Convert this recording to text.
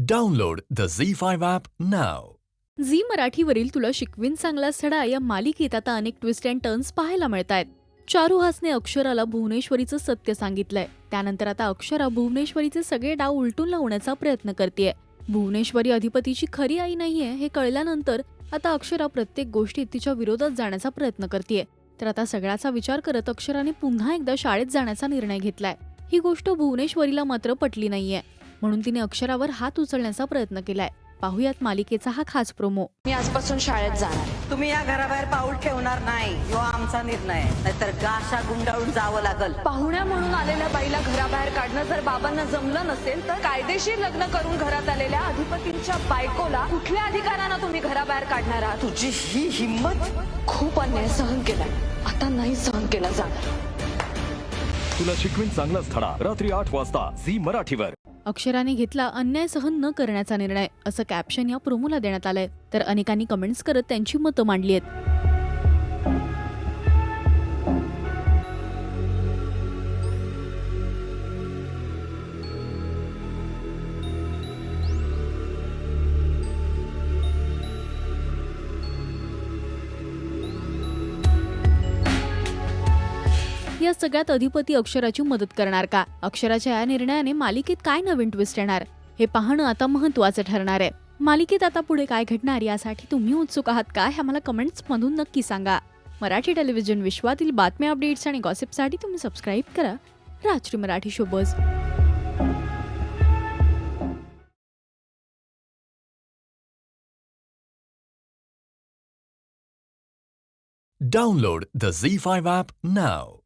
Download the Z5 app नाव Zee मराठीवरील तुला शिकवीन चांगला सडा या मालिकेत आता अनेक ट्विस्ट अँड टर्न्स पाहायला मिळत आहेत चारू हासने अक्षराला भुवनेश्वरीचं सत्य सांगितलंय. त्यानंतर आता अक्षरा भुवनेश्वरीचे सगळे डाव उलटून लावण्याचा प्रयत्न करते भुवनेश्वरी अधिपतीची खरी आई नाहीये हे कळल्यानंतर आता अक्षरा प्रत्येक गोष्टीत तिच्या विरोधात जाण्याचा प्रयत्न करते तर आता सगळ्याचा विचार करत अक्षराने पुन्हा एकदा शाळेत जाण्याचा निर्णय घेतलाय. ही गोष्ट भुवनेश्वरीला मात्र पटली नाहीये. म्हणून तिने अक्षरावर हात उचलण्याचा प्रयत्न केलाय. पाहुयात मालिकेचा हा खास प्रोमो. मी आजपासून शाळेत जाणार. तुम्ही या घराबाहेर पाऊल ठेवणार नाही. जो आमचा निर्णय आहे. नाहीतर गाशा गुंडाळून जावं लागल. पाहुण्या म्हणून आलेल्या बाईला घराबाहेर काढणं जर बाबांना जमलं नसेल तर कायदेशीर लग्न करून घरात आलेल्या अधिपतींच्या बायकोला कुठल्या अधिकारानं तुम्ही घराबाहेर काढणार आहात? तुझी ही हिंमत? खूप अन्याय सहन केलाय. आता नाही सहन केला जाणार. तुला शिकवीन चांगलाच धडा. रात्री आठ वाजता झी मराठीवर. अक्षराने घेतला अन्याय सहन न करण्याचा निर्णय असं कॅप्शन या प्रोमोला देण्यात आलंय. तर अनेकांनी कमेंट्स करत त्यांची मतं मांडली आहेत. या सगळ्यात अधिपती अक्षराची मदत करणार का? अक्षराच्या या निर्णयाने मालिकेत काय नवीन ट्विस्ट येणार? हे पाहणं आता महत्वाचं ठरणार आहे. मालिकेत आता पुढे काय घडणार यासाठी तुम्ही उत्सुक आहात का? हे आम्हाला कमेंट्स मधून नक्की सांगा. मराठी टेलिव्हिजन विश्वातील बातम्या अपडेट्स आणि गॉसिपसाठी तुम्ही सबस्क्राईब करा. रात्री मराठी शोबज Download the Z5 app now.